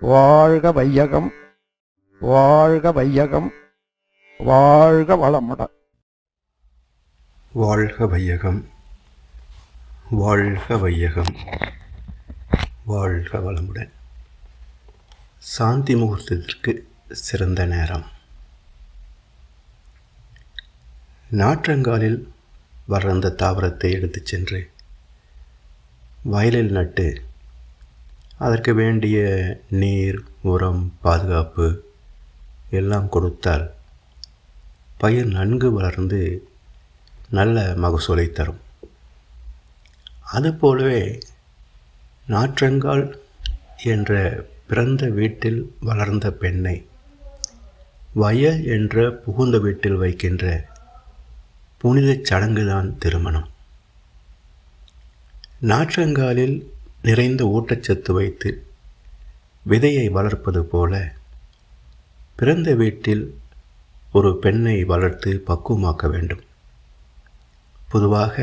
வாழ்க வையகம் வாழ்க வையகம் வாழ்க வளமுடன் வாழ்க வையகம் வாழ்க வையகம் வாழ்க வளமுடன் சாந்தி முகூர்த்தத்திற்கு சிறந்த நேரம். நாற்றங்காலில் வளர்ந்த தாவரத்தை எடுத்துச் சென்று வயலில் நட்டு அதற்கு வேண்டிய நீர் உரம் பாதுகாப்பு எல்லாம் கொடுத்தால் பயிர் நன்கு வளர்ந்து நல்ல மகசூலை தரும். அதுபோலவே நாற்றங்கால் என்ற பிறந்த வீட்டில் வளர்ந்த பெண்ணை வயல் என்ற புகுந்த வீட்டில் வைக்கின்ற புனிதச் சடங்குதான் திருமணம். நாற்றங்காலில் நிறைந்த ஊட்டச்சத்து வைத்து விதையை வளர்ப்பது போல பிறந்த வீட்டில் ஒரு பெண்ணை வளர்த்து பக்குவமாக்க வேண்டும். பொதுவாக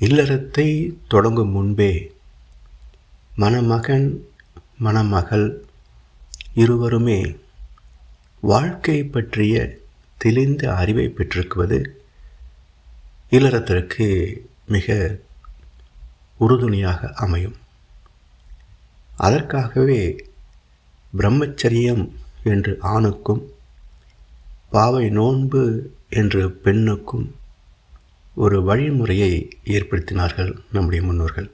இல்லறத்தை தொடங்கும் முன்பே மணமகன் மணமகள் இருவருமே வாழ்க்கை பற்றிய தெளிந்த அறிவை பெற்றிருக்குவது இல்லறத்திற்கு மிக உறுதுணையாக அமையும். அதற்காகவே பிரம்மச்சரியம் என்று ஆணுக்கும் பாவை நோன்பு என்று பெண்ணுக்கும் ஒரு வழிமுறையை ஏற்படுத்தினார்கள் நம்முடைய முன்னோர்கள்.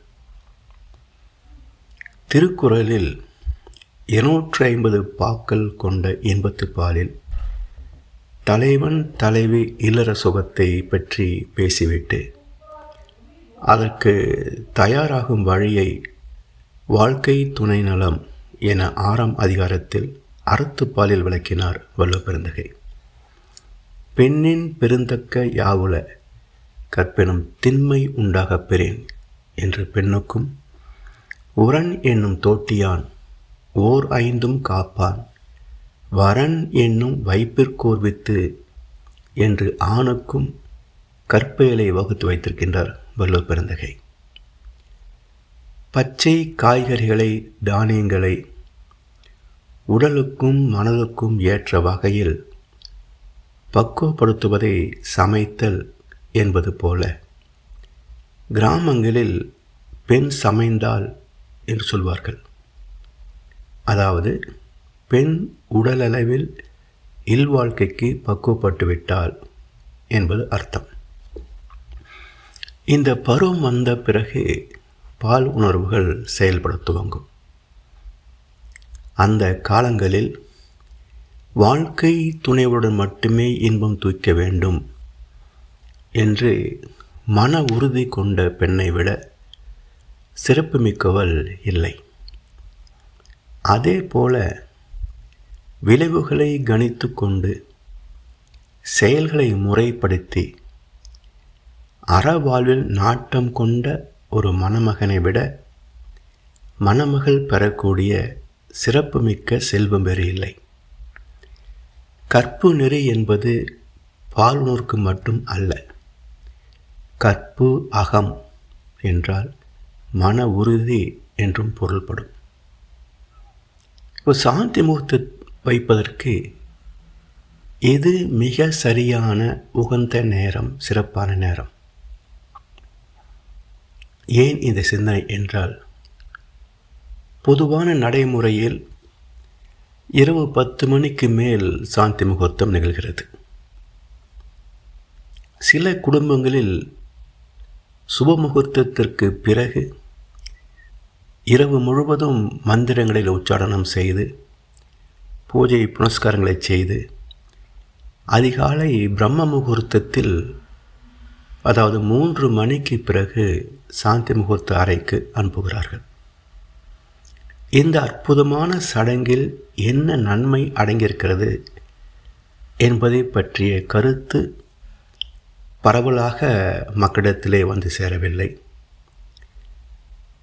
திருக்குறளில் இருநூற்றி ஐம்பது பாக்கள் கொண்ட இன்பத்து பாலில் தலைவன் தலைவி இல்லற சுகத்தை பற்றி பேசிவிட்டு அதற்கு தயாராகும் வழியை வாழ்க்கை துணை நலம் என ஆறாம் அதிகாரத்தில் அறத்துப்பாலில் விளக்கினார் வள்ளுவப்பெருந்தகை பெண்ணின் பெருந்தக்க யாவுல கற்பெனும் திண்மை உண்டாகப் பெறேன் என்று பெண்ணுக்கும் உரன் என்னும் தோட்டியான் ஓர் ஐந்தும் காப்பான் வரன் என்னும் வைப்பிற்கோர்வித்து என்று ஆணுக்கும் கற்பயலை வகுத்து வைத்திருக்கின்றார். வள்ளுவர் பெருந்தகை பச்சை காய்கறிகளை தானியங்களை உடலுக்கும் மனதுக்கும் ஏற்ற வகையில் பக்குவப்படுத்துவதை சமைத்தல் என்பது போல கிராமங்களில் பெண் சமைந்தால் என்று சொல்வார்கள். அதாவது பெண் உடலளவில் இல்வாழ்க்கைக்கு பக்குவப்பட்டு விட்டால் என்பது அர்த்தம். இந்த பருவம் வந்த பிறகு பால் உணர்வுகள் செயல்பட துவங்கும். அந்த காலங்களில் வாழ்க்கை துணைவுடன் மட்டுமே இன்பம் தூக்க வேண்டும் என்று மன உறுதி கொண்ட பெண்ணை விட சிறப்புமிக்கவள் இல்லை. அதே போல விளைவுகளை கணித்து கொண்டு செயல்களை முறைப்படுத்தி அறவாழ்வில் நாட்டம் கொண்ட ஒரு மணமகனை விட மணமகள் பெறக்கூடிய சிறப்புமிக்க செல்வம் வேறு இல்லை. கற்பு நெறி என்பது பால்நோர்க்கு மட்டும் அல்ல. கற்பு அகம் என்றால் மன உறுதி என்றும் பொருள்படும். இப்போ சாந்தி முகூர்த்த வைப்பதற்கு எது மிக சரியான உகந்த நேரம் சிறப்பான நேரம்? ஏன் இந்த சிந்தனை என்றால் பொதுவான நடைமுறையில் இரவு பத்து மணிக்கு மேல் சாந்தி முகூர்த்தம் நிகழ்கிறது. சில குடும்பங்களில் சுப முகூர்த்தத்திற்கு பிறகு இரவு முழுவதும் மந்திரங்களில் உச்சாடனம் செய்து பூஜை புனஸ்காரங்களை செய்து அதிகாலை பிரம்ம முகூர்த்தத்தில் அதாவது மூன்று மணிக்கு பிறகு சாந்தி முகூர்த்த அறைக்கு அனுப்புகிறார்கள். இந்த அற்புதமான சடங்கில் என்ன நன்மை அடங்கியிருக்கிறது என்பதை பற்றிய கருத்து பரவலாக மக்களிடத்திலே வந்து சேரவில்லை.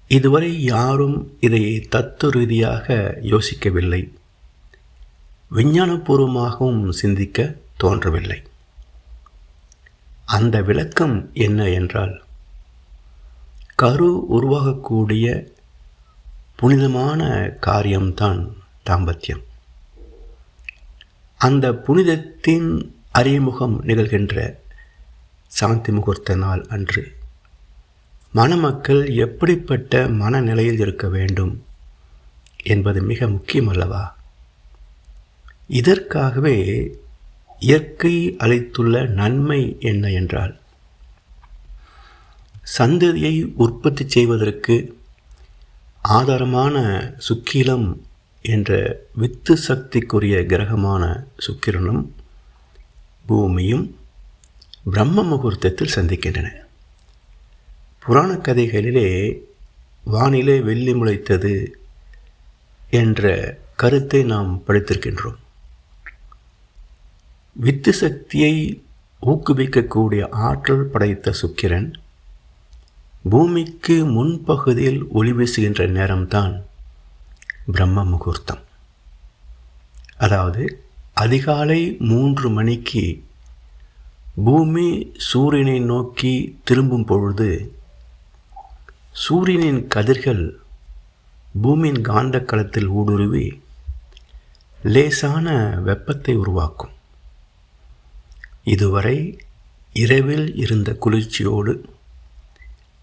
இதுவரை யாரும் இதை தத்துவ ரீதியாக யோசிக்கவில்லை. விஞ்ஞானபூர்வமாகவும் சிந்திக்க தோன்றவில்லை. அந்த விளக்கம் என்ன என்றால் கரு உருவாகக்கூடிய புனிதமான காரியம்தான் தாம்பத்தியம். அந்த புனிதத்தின் அறிமுகம் நிகழ்கின்ற சாந்தி முகூர்த்த நாள் அன்று மணமக்கள் எப்படிப்பட்ட மனநிலையில் இருக்க வேண்டும் என்பது மிக முக்கியம் அல்லவா? இதற்காகவே இயற்கை அளித்துள்ள நன்மை என்ன என்றால் சந்ததியை உற்பத்தி செய்வதற்கு ஆதாரமான சுக்கிலம் என்ற வித்து சக்திக்குரிய கிரகமான சுக்கிரனும் பூமியும் பிரம்ம முகூர்த்தத்தில் சந்திக்கின்றன. புராண கதைகளிலே வானிலே வெள்ளி முளைத்தது என்ற கருத்தை நாம் படித்திருக்கின்றோம். வித்து சக்தியை ஊக்குவிக்கக்கூடிய ஆற்றல் படைத்த சுக்கிரன் பூமிக்கு முன்பகுதியில் ஒளி வீசுகின்ற நேரம்தான் பிரம்ம முகூர்த்தம். அதாவது அதிகாலை மூன்று மணிக்கு பூமி சூரியனை நோக்கி திரும்பும் பொழுது சூரியனின் கதிர்கள் பூமியின் காந்த களத்தில் ஊடுருவி லேசான வெப்பத்தை உருவாக்கும். இதுவரை இரவில் இருந்த குளிர்ச்சியோடு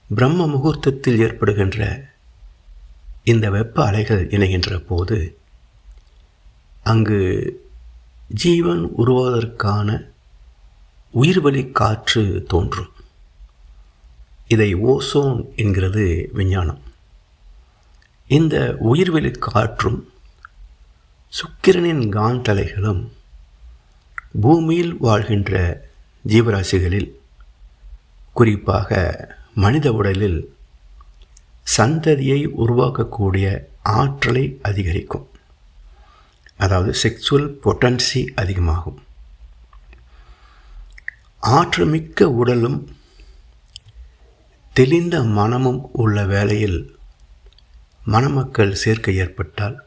பிரம்ம முகூர்த்தத்தில் ஏற்படுகின்ற இந்த வெப்ப அலைகள் இணைகின்ற போது அங்கு ஜீவன் உருவாவதற்கான உயிர்வழி காற்று தோன்றும். இதை ஓசோன் என்கிறது விஞ்ஞானம். இந்த உயிர்வெளி காற்றும் சுக்கிரனின் காந்தலைகளும் பூமியில் வாழ்கின்ற ஜீவராசிகளில் குறிப்பாக மனித உடலில் சந்ததியை உருவாக்கக்கூடிய ஆற்றலை அதிகரிக்கும். அதாவது செக்ஸுவல் பொட்டன்சி அதிகமாகும். ஆற்றமிக்க உடலும் தெளிந்த மனமும் உள்ள வேளையில் மணமக்கள் சேர்க்கை ஏற்பட்டால்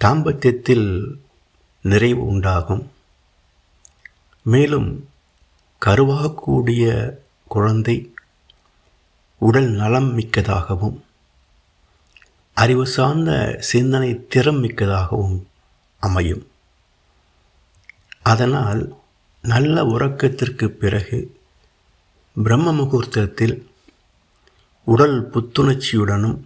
தாம்பத்தியத்தில் நிறைவு உண்டாகும். மேலும் கருவாகக்கூடிய குழந்தை உடல் நலம் மிக்கதாகவும் அறிவு சார்ந்த சிந்தனை திறம் மிக்கதாகவும் அமையும். அதனால் நல்ல உறக்கத்திற்கு பிறகு பிரம்ம முகூர்த்தத்தில் உடல் புத்துணர்ச்சியுடனும்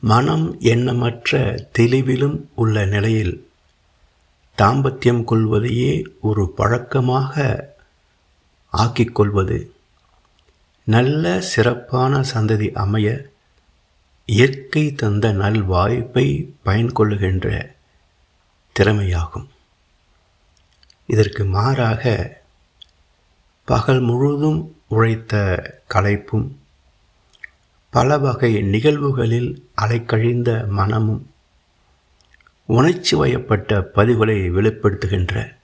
மனம் எண்ணமற்ற தெளிவிலும் உள்ள நிலையில் தாம்பத்தியம் கொள்வதையே ஒரு பழக்கமாக ஆக்கிக்கொள்வது. நல்ல சிறப்பான சந்ததி அமைய இயற்கை தந்த நல் வாய்ப்பை பயன்கொள்ளுகின்ற திறமையாகும். இதற்கு மாறாக பகல் முழுதும் உழைத்த களைப்பும் பல வகை நிகழ்வுகளில் அலைக்கழிந்த மனமும் உணர்ச்சி வயப்பட்ட பதிவுகளை வெளிப்படுத்துகின்ற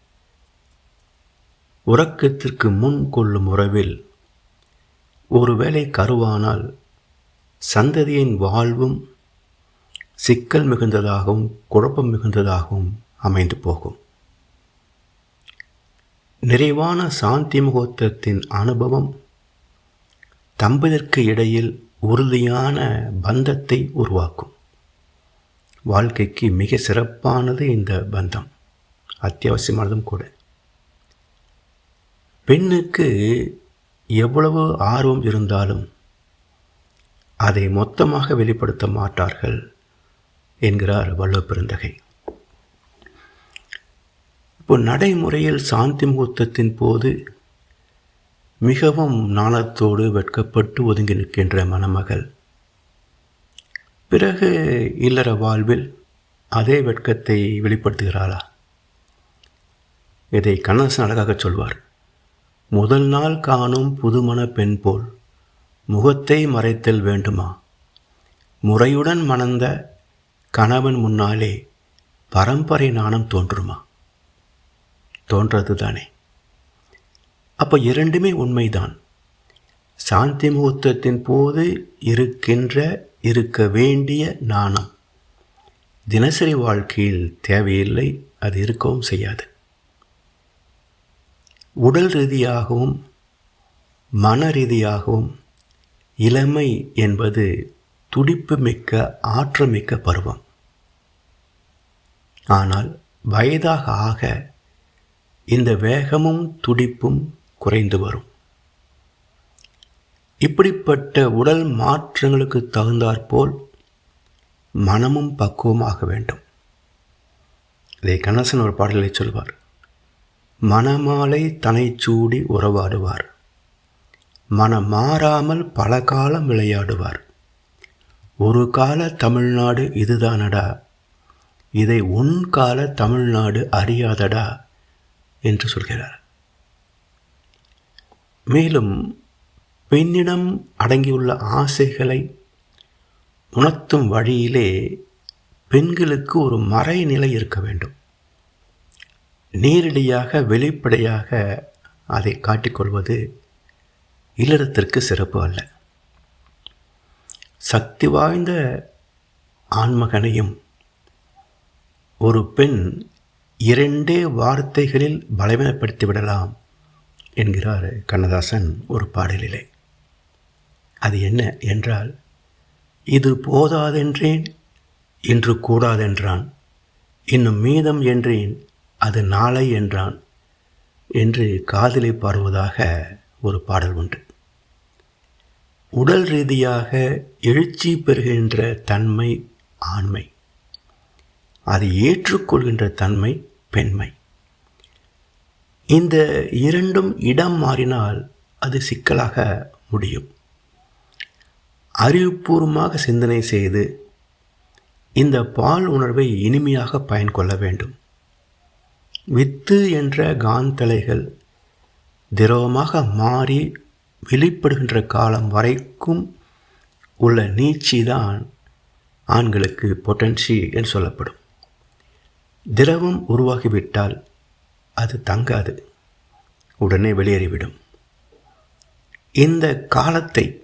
உறக்கத்திற்கு முன் கொள்ளும் உறவில் ஒருவேளை கருவானால் சந்ததியின் வாழ்வும் சிக்கல் மிகுந்ததாகவும் குழப்பம் மிகுந்ததாகவும் அமைந்து போகும். நிறைவான சாந்தி முகூர்த்தத்தின் அனுபவம் தம்பதிற்கு இடையில் உறுதியான பந்தத்தை உருவாக்கும். வாழ்க்கைக்கு மிக சிறப்பானது இந்த பந்தம். அத்தியாவசியமானதும் கூட. பெண்ணுக்கு எவ்வளவு ஆர்வம் இருந்தாலும் அதை மொத்தமாக வெளிப்படுத்த மாட்டார்கள் என்கிறார் வள்ளுவ பெருந்தகை. இப்போ நடைமுறையில் சாந்தி முகூர்த்தத்தின் போது மிகவும் நாணத்தோடு வெட்கப்பட்டு ஒதுங்கி நிற்கின்ற மணமகள் பிறகு இல்லற வாழ்வில் அதே வெட்கத்தை வெளிப்படுத்துகிறாளா? இதை கண்ணதாசன் அழகாக சொல்வார். முதல் நாள் காணும் புதுமண பெண் போல் முகத்தை மறைத்தல் வேண்டுமா? முறையுடன் மணந்த கணவன் முன்னாலே பரம்பரை நாணம் தோன்றுமா? தோன்றது தானே அப்போ இரண்டுமே உண்மைதான். சாந்தி முகூர்த்தத்தின் போது இருக்கின்ற இருக்க வேண்டிய நாணம். தினசரி வாழ்க்கையில் தேவையில்லை அது இருக்கவும் செய்யாது. உடல் ரீதியாகவும் மன ரீதியாகவும் இளமை என்பது துடிப்பு மிக்க ஆற்றமிக்க பருவம். ஆனால் வயதாக ஆக இந்த வேகமும் துடிப்பும் குறைந்து வரும். இப்படிப்பட்ட உடல் மாற்றங்களுக்கு தகுந்தாற்போல் மனமும் பக்குவமாக வேண்டும். இதை கண்ணசன் ஒரு பாடலை சொல்வார். மணமாலை தனை சூடி உறவாடுவார். மனம் மாறாமல் பல காலம் விளையாடுவார். ஒரு கால தமிழ்நாடு இதுதானடா. இதை உன் கால தமிழ்நாடு அறியாதடா என்று சொல்கிறார். மேலும் பெண்ணிடம் அடங்கியுள்ள ஆசைகளை உணர்த்தும் வழியிலே பெண்களுக்கு ஒரு மறைநிலை இருக்க வேண்டும். நேரடியாக வெளிப்படையாக அதை காட்டிக்கொள்வது இல்லறத்திற்கு சிறப்பு அல்ல. சக்தி வாய்ந்த ஆண்மகனையும் ஒரு பெண் இரண்டே வார்த்தைகளில் பலவீனப்படுத்தி விடலாம் என்கிறார் கண்ணதாசன் ஒரு பாடலிலே. அது என்ன என்றால் இது போதாதென்றேன்? இன்று கூடாதென்றான். இன்னும் மீதம் என்றேன்? அது நாளை என்றான். என்று காதலை பாடுவதாக ஒரு பாடல் உண்டு. உடல் ரீதியாக எழுச்சி பெறுகின்ற தன்மை ஆண்மை. அதை ஏற்றுக்கொள்கின்ற தன்மை பெண்மை. இந்த இரண்டும் இடம் மாறினால் அது சிக்கலாக முடியும். அறிவுபூர்வமாக சிந்தனை செய்து இந்த பால் உணர்வை இனிமையாக பயன் கொள்ள வேண்டும். வித்து என்ற காந்தலைகள் திரவமாக மாறி வெளிப்படுகின்ற காலம் வரைக்கும் உள்ள நீச்சி தான் ஆண்களுக்கு பொட்டன்சி என்று சொல்லப்படும். திரவம் உருவாகிவிட்டால் அது தங்காது உடனே வெளியேறிவிடும். இந்த காலத்தை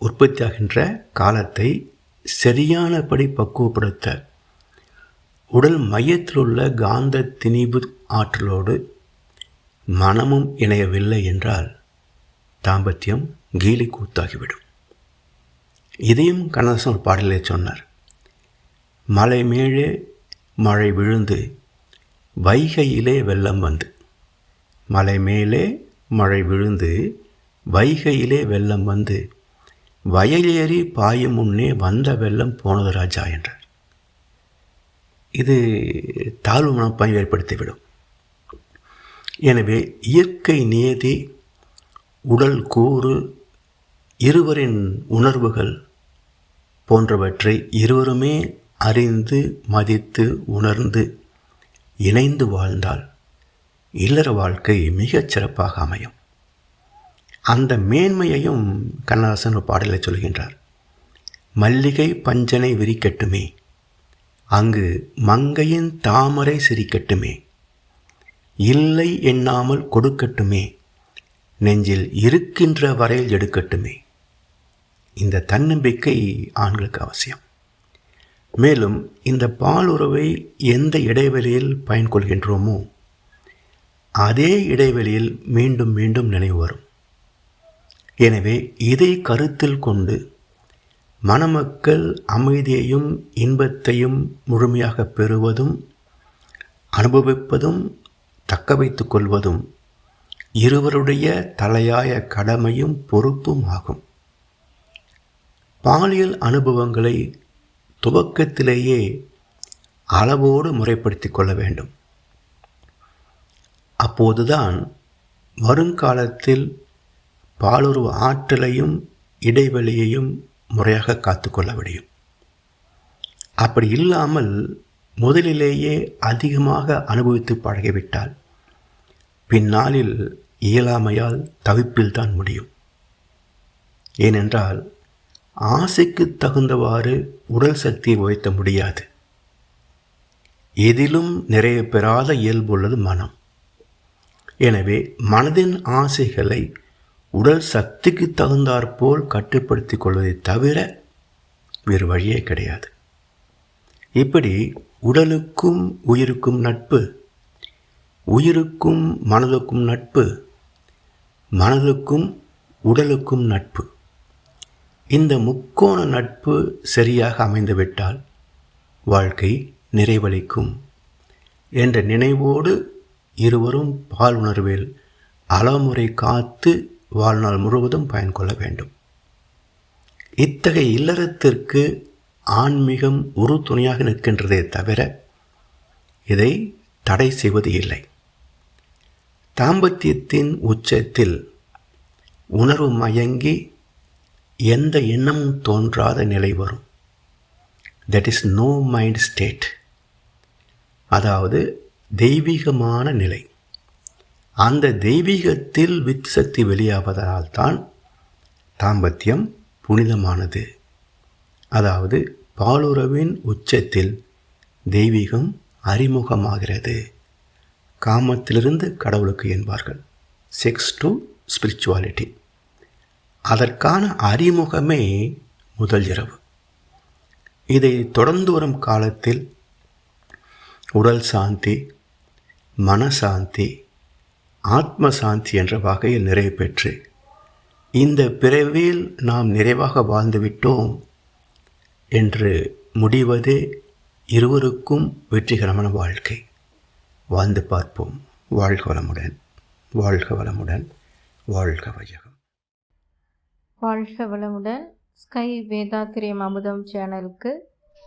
உற்பத்தியாகின்ற காலத்தை சரியானபடி பக்குவப்படுத்த உடல் மையத்தில் உள்ள காந்த திணிவு ஆற்றலோடு மனமும் இணையவில்லை என்றால் தாம்பத்தியம் கீழி கூத்தாகிவிடும். இதையும் கண்ணதாசன் ஒரு பாடலே சொன்னார். மலை மேலே மழை விழுந்து வைகையிலே வெள்ளம் வந்து. மலை மேலே மழை விழுந்து வைகையிலே வெள்ளம் வந்து வயலேறி பாயும் முன்னே வந்த வெள்ளம் போனது ராஜா என்றார். இது தாழ்வு மனப்பாய் ஏற்படுத்திவிடும். எனவே இயற்கை நியதி உடல் கூறு இருவரின் உணர்வுகள் போன்றவற்றை இருவருமே அறிந்து மதித்து உணர்ந்து இணைந்து வாழ்ந்தால் இல்லற வாழ்க்கை மிகச் சிறப்பாக அமையும். அந்த மேன்மையையும் கண்ணதாசன் ஒரு பாடலில் சொல்கின்றார். மல்லிகை பஞ்சனை விரிக்கட்டுமே அங்கு மங்கையின் தாமரை சிரிக்கட்டுமே இல்லை எண்ணாமல் கொடுக்கட்டுமே நெஞ்சில் இருக்கின்ற வரையில் எடுக்கட்டுமே. இந்த தன்னம்பிக்கை ஆண்களுக்கு அவசியம். மேலும் இந்த பாலுறவை எந்த இடைவெளியில் பயன்கொள்கின்றோமோ அதே இடைவெளியில் மீண்டும் மீண்டும் நினைவு வரும். எனவே இதை கருத்தில் கொண்டு மணமக்கள் அமைதியையும் இன்பத்தையும் முழுமையாக பெறுவதும் அனுபவிப்பதும் தக்க வைத்து கொள்வதும் இருவருடைய தலையாய கடமையும் பொறுப்பும் ஆகும். பாலியல் அனுபவங்களை துவக்கத்திலேயே அளவோடு முறைப்படுத்தி கொள்ள வேண்டும். அப்போதுதான் வருங்காலத்தில் பாலுறவு ஆற்றலையும் இடைவெளியையும் முறையாக காத்துக்கொள்ள முடியும். அப்படி இல்லாமல் முதலிலேயே அதிகமாக அனுபவித்து பழகிவிட்டால் பின்னாளில் இயலாமையால் தவிப்பில்தான் முடியும். ஏனென்றால் ஆசைக்கு தகுந்தவாறு உடல் சக்தியை உயர்த்த முடியாது. எதிலும் நிறைய பெறாத இயல்புள்ளது மனம். எனவே மனதின் ஆசைகளை உடல் சக்திக்கு தகுந்தாற்போல் கட்டுப்படுத்தி கொள்வதை தவிர வேறு வழியே கிடையாது. இப்படி உடலுக்கும் உயிருக்கும் நட்பு உயிருக்கும் மனதுக்கும் நட்பு மனதுக்கும் உடலுக்கும் நட்பு இந்த முக்கோண நட்பு சரியாக அமைந்துவிட்டால் வாழ்க்கை நிறைவளிக்கும் என்ற நினைவோடு இருவரும் பால் உணர்வில் அளமுறை காத்து வாழ்நாள் முழுவதும் பயன் கொள்ள வேண்டும். இத்தகைய இல்லறத்திற்கு ஆன்மீகம் உறுதுணையாக நிற்கின்றதே தவிர இதை தடை செய்வது இல்லை. தாம்பத்தியத்தின் உச்சத்தில் உணர்வு மயங்கி எந்த எண்ணமும் தோன்றாத நிலை வரும். That is no mind state அதாவது தெய்வீகமான நிலை. அந்த தெய்வீகத்தில் வித் சக்தி வெளியாவதால் தான் தாம்பத்தியம் புனிதமானது. அதாவது பாலுறவின் உச்சத்தில் தெய்வீகம் அறிமுகமாகிறது. காமத்திலிருந்து கடவுளுக்கு என்பார்கள். செக்ஸ் டு ஸ்பிரிச்சுவாலிட்டி அதற்கான அறிமுகமே முதல் இரவு. இதை தொடர்ந்து வரும் காலத்தில் உடல் சாந்தி மனசாந்தி ஆத்ம சாந்தி என்ற வகையில் நிறைவு பெற்று இந்த பிறவியில் நாம் நிறைவாக வாழ்ந்துவிட்டோம் என்று முடிவதே இருவருக்கும் வெற்றிகரமான வாழ்க்கை. வாழ்ந்து பார்ப்போம். வாழ்க வளமுடன். வாழ்க வளமுடன். வாழ்க வையகம். வாழ்க வளமுடன். ஸ்கை வேதாத்திரியம் அமுதம் சேனலுக்கு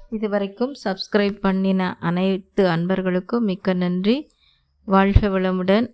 இதுவரைக்கும் சப்ஸ்கிரைப் பண்ணின அனைத்து அன்பர்களுக்கும் மிக்க நன்றி. வாழ்க வளமுடன்.